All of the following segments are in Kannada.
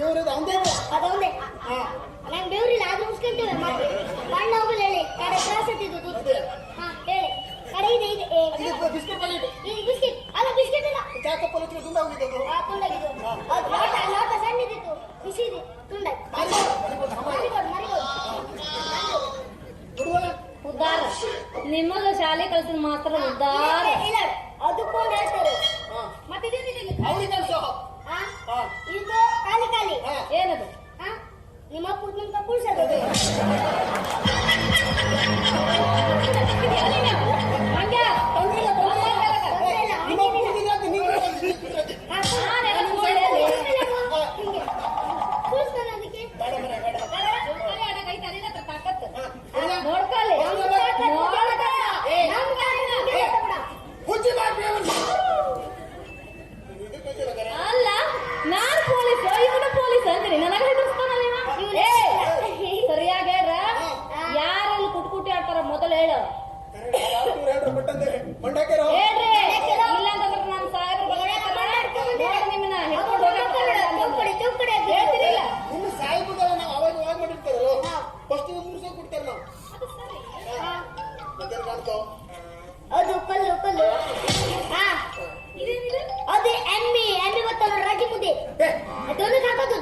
ದೇವ್ರದ ಅವಂದೇ ಅದೊಂದೇ ನಂಗೆ ದೇವ್ರಿಲ್ಲ ಆದ್ರೂ ಮುಸ್ಕೊಂತೇವೆ ಮತ್ತೆ ಬಣ್ಣ ಹೋಗಲ್ಲ ಕಡೆ ಕಾಸತ್ತಿದ್ದು ಹೇಳಿ. ಇದೆ ಏ, ಇದು. ಬಿಸ್ಕೆಟ್. ಬಿಸ್ಕೆಟ್ ಆ ಲೋಟ ಲೋಟ ಸಣ್ಣದಿತ್ತು. ಬಿಸಿ ಇದೆ ಶಾಲೆ ಕಲ್ಸಿದ ಮಾತ್ರ ಉದ್ದಾರ.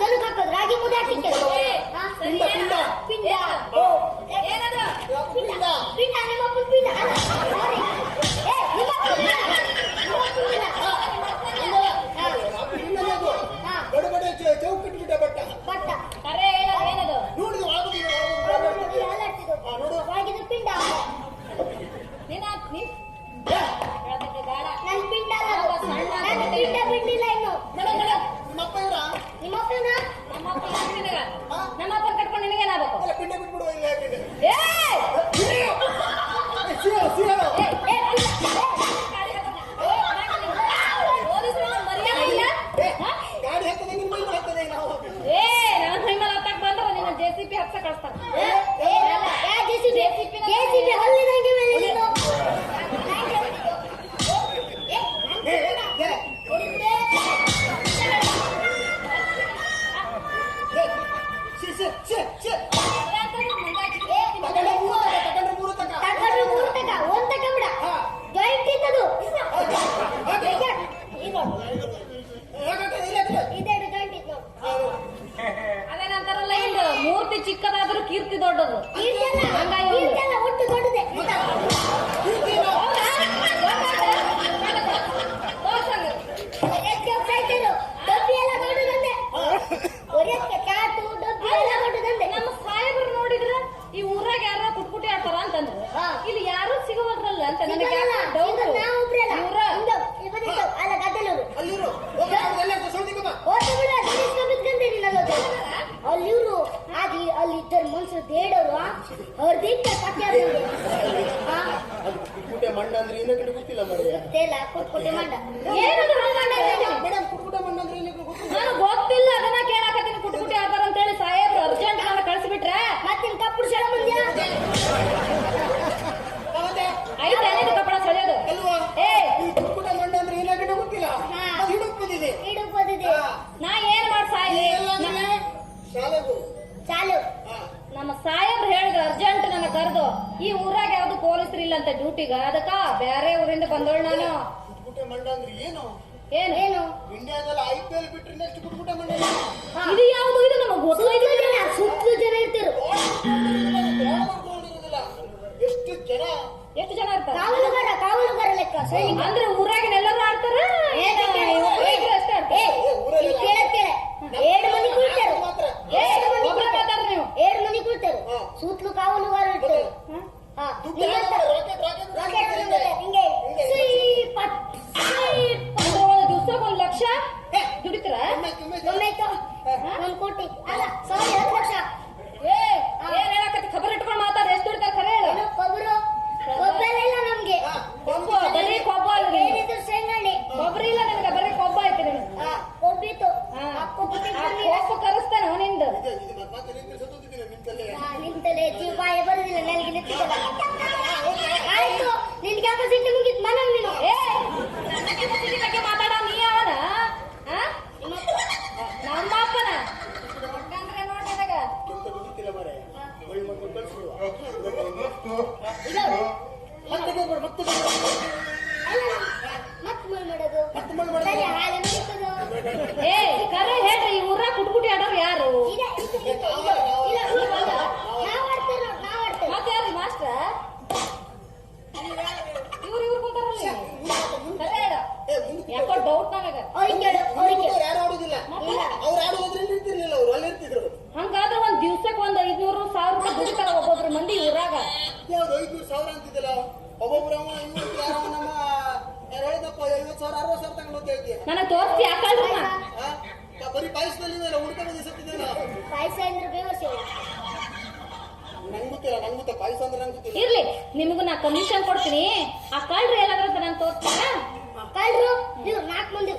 धनु का पद ಅಲ್ಲಿ ಅಲ್ಲಿ ದೇಡರು ಅವ್ರ ಅಂದ್ರೆ ಇನ್ನೊಂದು ಗೊತ್ತಿಲ್ಲ ಗೊತ್ತಿಲ್ಲ. ಅದನ್ನ ಕೇಳಾಕತ್ತೀನಿ. ಕುಟ್ಕುಟೆ ಅಂತ ಹೇಳಿ ಸಾಹೇಬ್ರು ಅರ್ಜೆಂಟ್ ನಾನು ಮತ್ತೆ ಮತ್ತಿನ್ ಕಪ್ಪು ಅಂತ ಡ್ಯೂಟಿಗ? ಅದಕ್ಕ ಬ್ಯಾರೆ ಊರಿಂದ ಬಂದೋಳ್ ನಾನು. ಏನು? ಜನ ಎಷ್ಟು ಜನ? ಎಷ್ಟು ಇರ್ತಾರೆ? ಕಾವಲುಗಾರ ಕಾವಲುಗಾರ ಲೆಕ್ಕ ಅಂದ್ರೆ ಊರಾಗಿನ ಇದಾವೆ ಮತ್ತೆ ನನ್ನ ಅರವತ್ತು ನನಗೆ ಬರೀ ಪಾಯಸದಲ್ಲಿ ಇರ್ಲಿ ನಿಮಗೂ ನಾ ಕಮಿಷನ್ ಕೊಡ್ತೀನಿ. ಆ ಕಳ್ರಿ ಎಲ್ಲಾದ್ರೂ ನಂಗೆ ತೋರ್ತೀನಿ ಕಳ್ರು ನಾಕ್ ನಾಲ್ಕು ಮಂದಿ.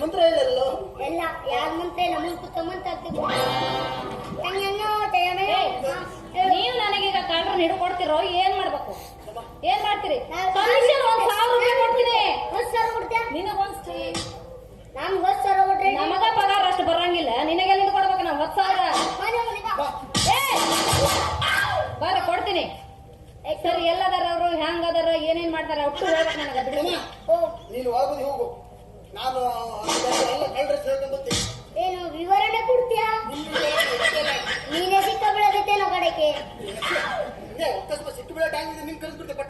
ಮಂತ್ರ ಹೇಳಲ್ಲ ಎಲ್ಲ ಯಾರ ಮಂತ್ರ ನಮಗೆ ಮೂರು ಕುತ್ತ ಮಂತ್ರ ಆಗ್ತಿದ್ವು ತಂಗಣ್ಣೋ ಟಯಮೇ ನೀವು ನನಗೀಗ ಕಳ್ರನ್ನ ಹಿಡ್ಕೊಡ್ತಿರೋ ಏನ್ ಮಾಡ್ಬೇಕು? ಏನ್ ಮಾಡ್ತೀರಿ? ಕಮಿಷನ್ ಒಂದ್ ಸಾವಿರ ರೂಪಾಯಿ ಕೊಡ್ತೀನಿ. ಹೊಸ ಸರ ಕೊಡ್ತೀಯ? ನಿನಗೊಂದ್ ನಾನು ಹೊಸ ಸರ ಕೊಟ್ರೆ ನಮಗ ಪಗಾರ ಅಷ್ಟು ಬರಂಗಿಲ್ಲ. ನಿನಗೆ ನಿಂದು ಕೊಡ್ಬೇಕು ನಾವು ಹತ್ತು ಸಾವಿರ? ಮನೆ ಮನೆ ಬಾ. ಏ! ಬರ್ರಿ ಕೊಡ್ತೀನಿ. ಸರಿ ಎಲ್ಲದಾರ ಅವರು ಹೆಂಗ್ ಅದಾರ ಏನೇನ್ ಮಾಡ್ತಾರ ಒಟ್ಟು ಹೇಳ್ಬೇಕು ನನಗೆ ಬಿಡಿ. ನೀನು ಹೋಗು. ನಾನು ಎಲ್ಲ ಕಳ್ರೆ ಹೇಳ್ಕೊಂಡು ಏನು ವಿವರಣೆ ಕೊಡ್ತೀಯಾ? ನೀನೇ ಸಿಕ್ಕ ಬೆಳೆದೈತೇನೋ ಕಡೆಗೆ. ಅಕಸ್ಮಾತ್ ಸಿಟ್ಟು ಬೀಳೋ ಟೈಮ್ ಇದೆ ನಿನ್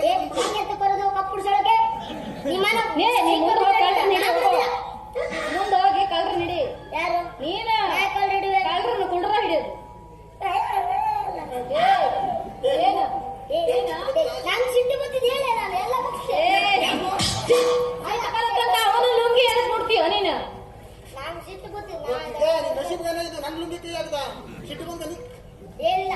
ಏ ಹಂಗೆ ಬರೋದು ಕಪ್ಪುಡ್ ಸೊಳಗೆ. ಲುಂಗಿ ಕೈ ಆಗದ ಸಿಟ್ಟು ಬಂದ ನೀ ಇಲ್ಲ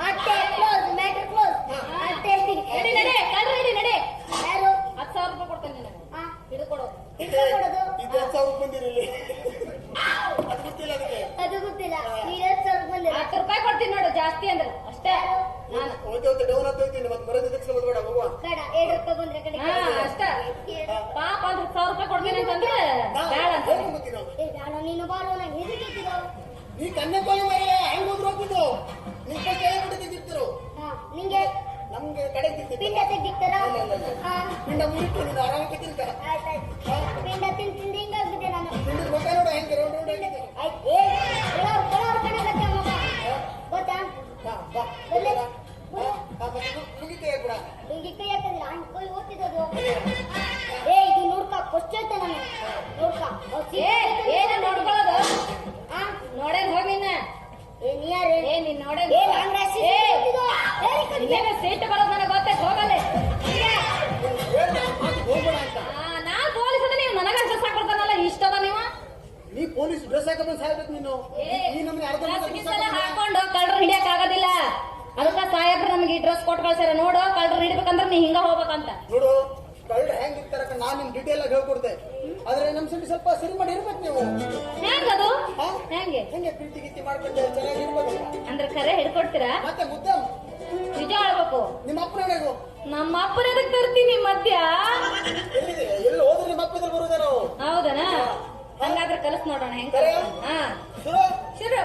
ಮತ್ತೆ ಕ್ಲೋಸ್ ಮ್ಯಾಟರ್ ಕ್ಲೋಸ್ ಮತ್ತೆ ನಡಿ ನಡೆ ಕಳ್ರ ಹಿಡಿ ನಡೆ. ಯಾರು? ಹತ್ತು ಸಾವಿರ ರೂಪಾಯಿ ಕೊಡ್ತೇನೆ ನಿನಗೆ ಹಾ. ಕೊಡು. ಹಿಡ್ಕೊ ಕೊಡೋದು. ಇದು ಹತ್ತು ಸಾವಿರ ಬಂದಿರಲಿ ಅದು ಗೊತ್ತಿಲ್ಲ ಅದಕ್ಕೆ. ಅದು ಗೊತ್ತಿಲ್ಲ. ನೀನ್ ಎಷ್ಟು ಸಾವಿರ ಬಂದಿಲ್ಲ ಹತ್ತು ರೂಪಾಯಿ ಕೊಡ್ತೀನಿ ನೋಡು ಜಾಸ್ತಿ ಅಂದ್ರೆ. ಅಷ್ಟೇ. ನಾನು ಹೋಯ್ತು ಹೋಯ್ತು ಡೌನ್ ಆಗ್ತಾ ಇದ್ದೀನಿ ಮತ್ತೆ ತಕ್ಷಣ ಬೇಡ ಹೋಗುವ ಬೇಡ ಏಳು ರೂಪಾಯಿ ಬಂದ್ರೆ ಕಡೆ ಹಾ ಅಷ್ಟ ಪಾಪ ಒಂದ್ ಹತ್ತು ಸಾವಿರ ರೂಪಾಯಿ ಕೊಡ್ತೀನಿ ಅಂತಂದ್ರೆ ಬೇಡ ಅಂತ ಹೋಗಿ ಬರ್ತೀನಿ ನಾವು. ಏ ಬೇಡ ನೀನು ಬಾರೋ ನಂಗೆ ಹೆದರಿಕೆತ್ತಿದ್ದು ನೀ ಕನ್ಯಾಕುಮಾರಿ ಮೇಲೆ ಹೆಂಗ್ ಹೋಗ್ಬಿಟ್ಟು ನಿಮ್ ಫಸ್ಟ್ ಏನ್ ಬಿಟ್ಟು ಹಾ ನಿಂಗೆ? ನಮ್ಗೆ ಕಡೆ ಪಿಂಡ ನೀನು ಆರಾಮಾಗಿ ಡ್ರೆಸ್ ಹಾಕೊಂಡ್ ಸಾಯ್ಬೇಕು ನೀನು. ಈ ನಮ್ಗೆ ಅರ್ಧ ಹಾಕೊಂಡು ಕಳ್ರ ಹಿಡಿಯಕ್ ಆಗೋದಿಲ್ಲ ಅದಕ್ಕ ಸಾಹೇಬ್ರು ನಮ್ಗೆ ಈ ಡ್ರೆಸ್ ಕೊಟ್ಟು ಕಳ್ಸ್ಯಾರ. ನೋಡು ಕಳ್ರ ಹಿಡಿಬೇಕಂದ್ರ ನೀ ಹಿಂಗ ಹೋಗ್ಬೇಕಂತ. ನೋಡು ಕಳ್ಳ ಹೆಂಗ್ ಇರ್ತಾರ ನಾನು ನಿಮ್ ಡಿಟೇಲ್ ಆಗಿ ಹೇಳ್ಕೊಡ್ತೆ. ಆದ್ರೆ ನಮ್ ಸೈಡ್ ಸ್ವಲ್ಪ ಸರಿ ಮಾಡಿ ಇರ್ಬೇಕು ನೀವು. ಹೆಂಗದು? ಹಾ? ಹೆಂಗೆ? ಹೆಂಗೆ ಪ್ರೀತಿ ಗೀತಿ ಮಾಡ್ಕೊಂಡು ಚೆನ್ನಾಗಿ ಇರ್ಬೇಕು ಅಂದ್ರೆ ಖರೆ ಹಿಡ್ಕೊಡ್ತೀರಾ? ಮತ್ತೆ ಮುದ್ದಮ್ ನಿಜ ಹೇಳ್ಬೇಕು. ನಿಮ್ಮ ಅಪ್ಪನಿಗೂ ನಮ್ಮ ಅಪ್ಪನ ಎದಕ್ ತರ್ತೀನಿ ಮಧ್ಯ? ಎಲ್ಲಿದೆ? ಎಲ್ಲಿ ಹೋದ್ರೆ ನಿಮ್ಮ ಬರೋದೇ ನಾವು? ಹೌದನಾ? ಹಂಗಾದ್ರೆ ಕಲಸ್ ನೋಡೋಣ ಹೆಂಗ್? ಹಾ. ಶುರು? ಶುರು.